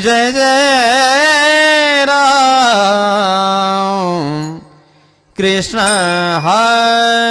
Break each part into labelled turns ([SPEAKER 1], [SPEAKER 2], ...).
[SPEAKER 1] जय जय राम। कृष्ण हर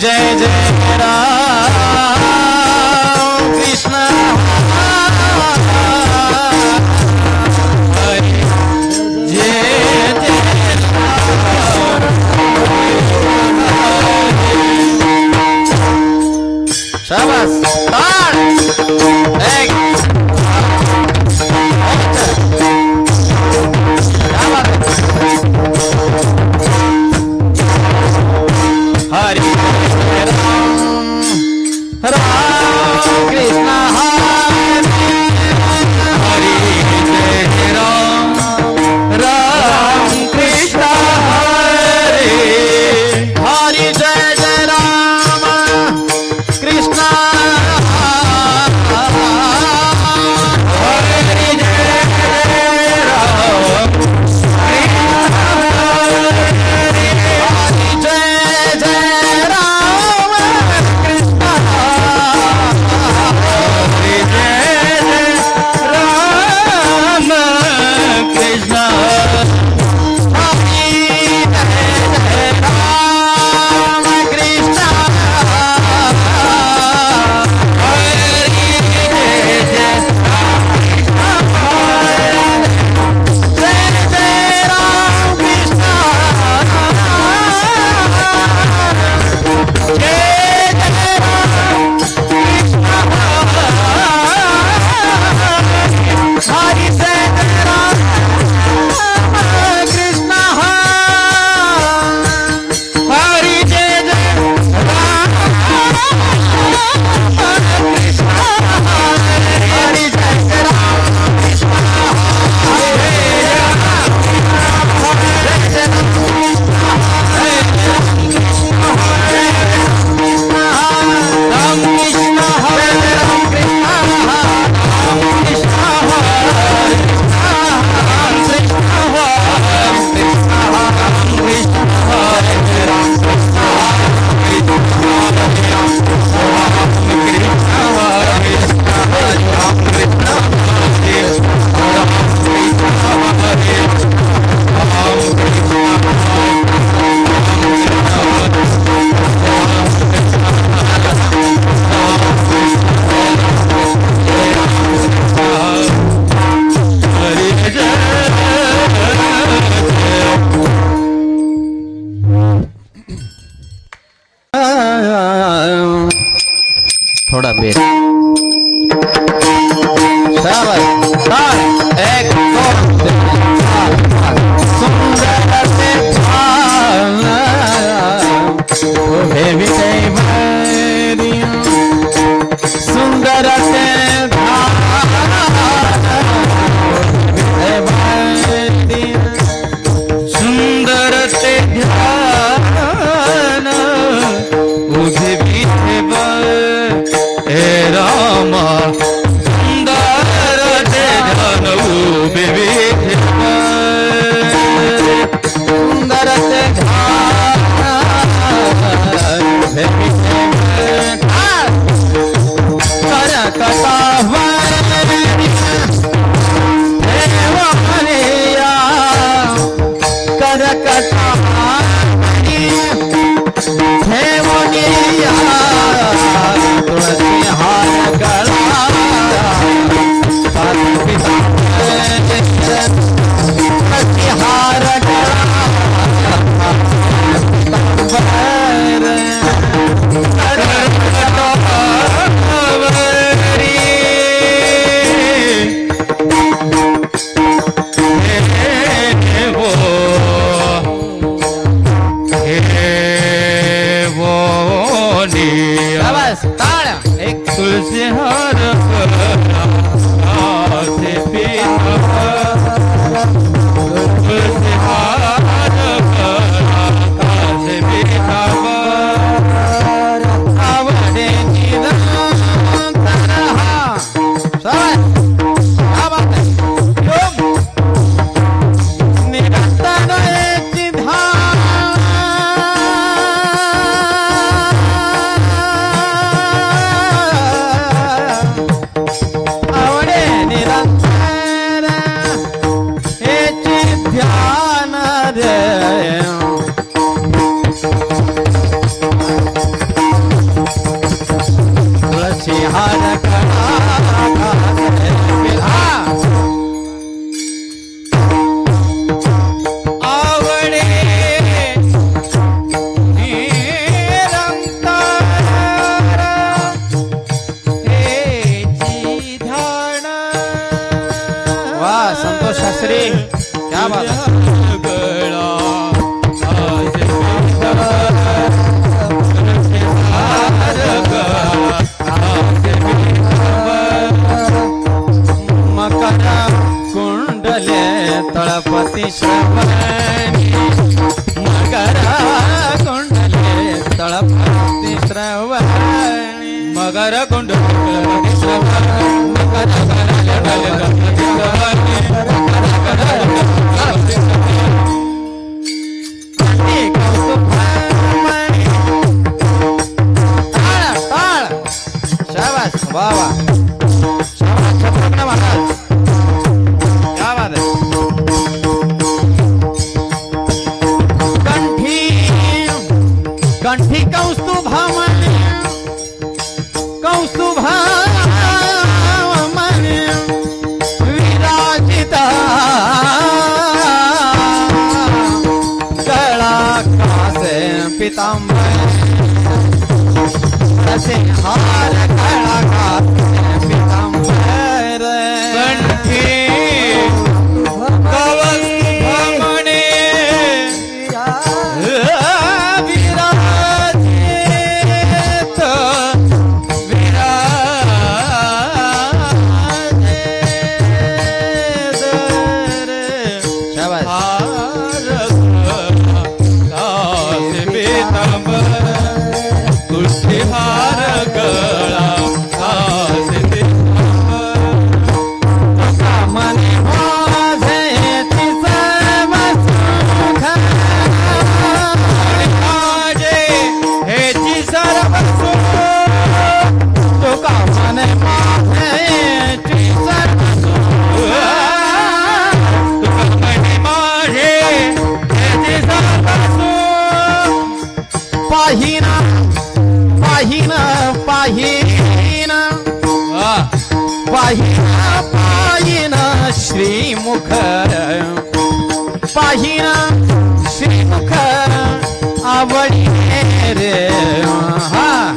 [SPEAKER 1] जय जय राम. कृष्ण श्रवण pitam आवडी रे. हा.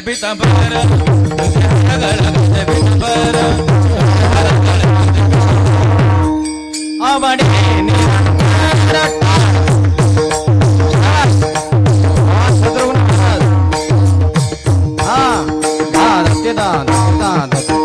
[SPEAKER 1] بتبارة அவனே நீ சத்ருகுண ஆ ஆ தத்திதான் தத்திதான்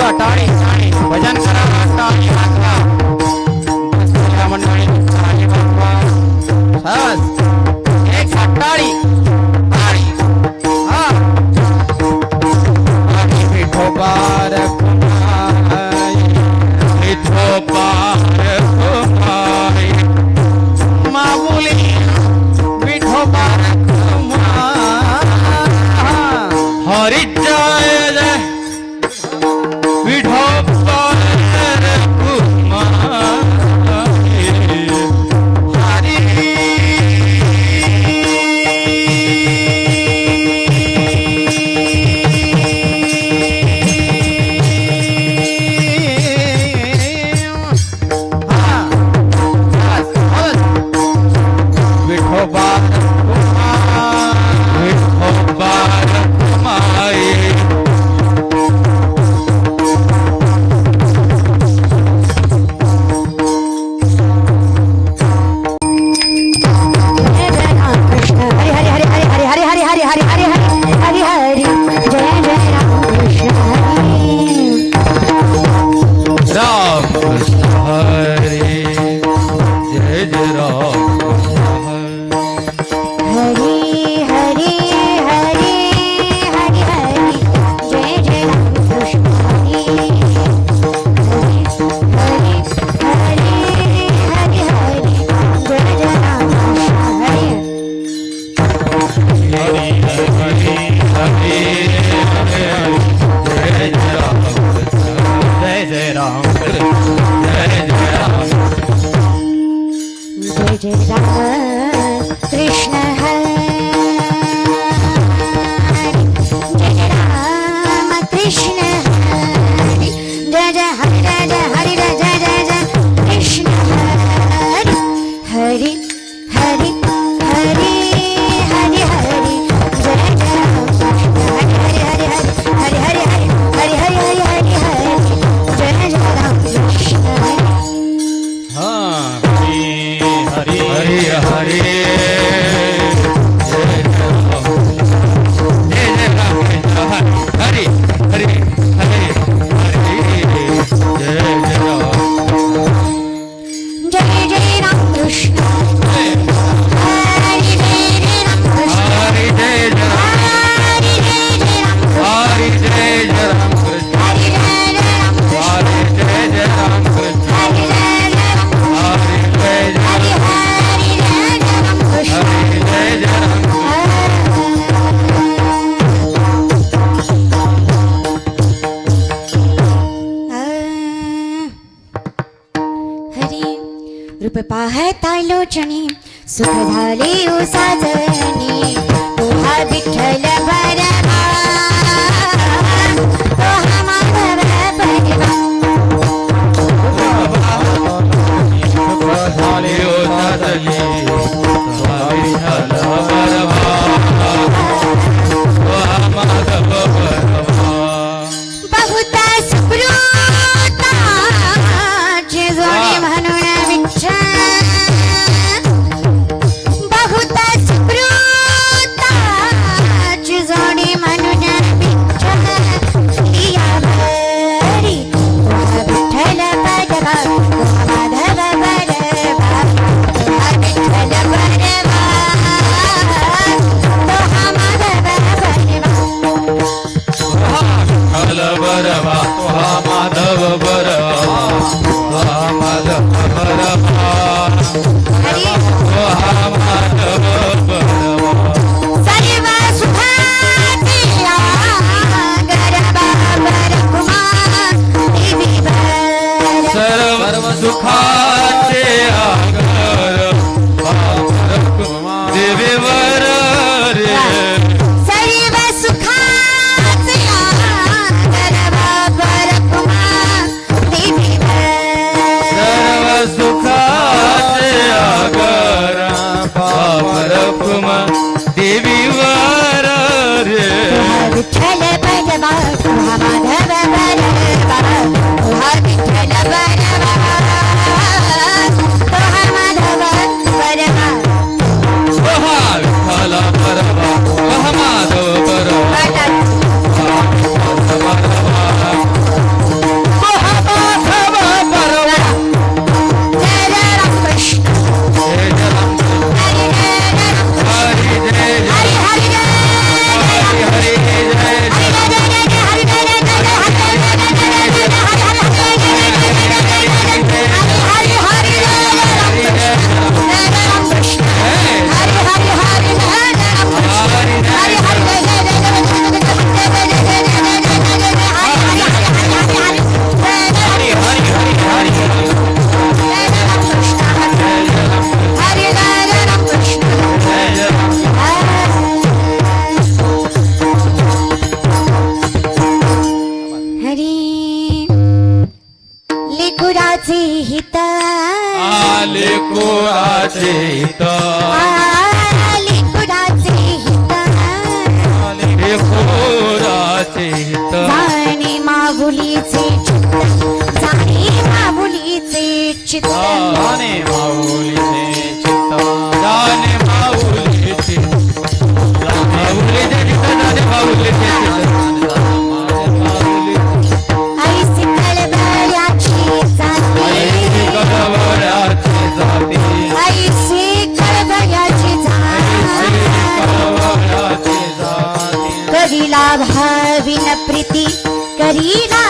[SPEAKER 1] गाठा भरवा तो हा
[SPEAKER 2] माधव बरवा प्रीति
[SPEAKER 3] करीना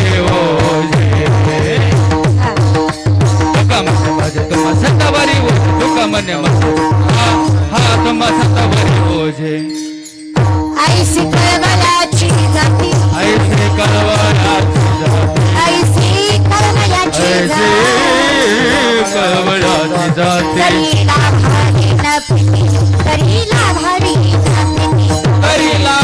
[SPEAKER 2] મને
[SPEAKER 3] હાથમાં થતા
[SPEAKER 2] ભર્યો છે આઈસી કરવાલાચી જાતિ આઈસી કરવાલાચી જાતિ
[SPEAKER 3] આઈસી કરવાલાચી જાતિ કરવાલાચી જાતિ કરીલા ભારી ન પીની કરીલા ભારી ન પીની કરીલા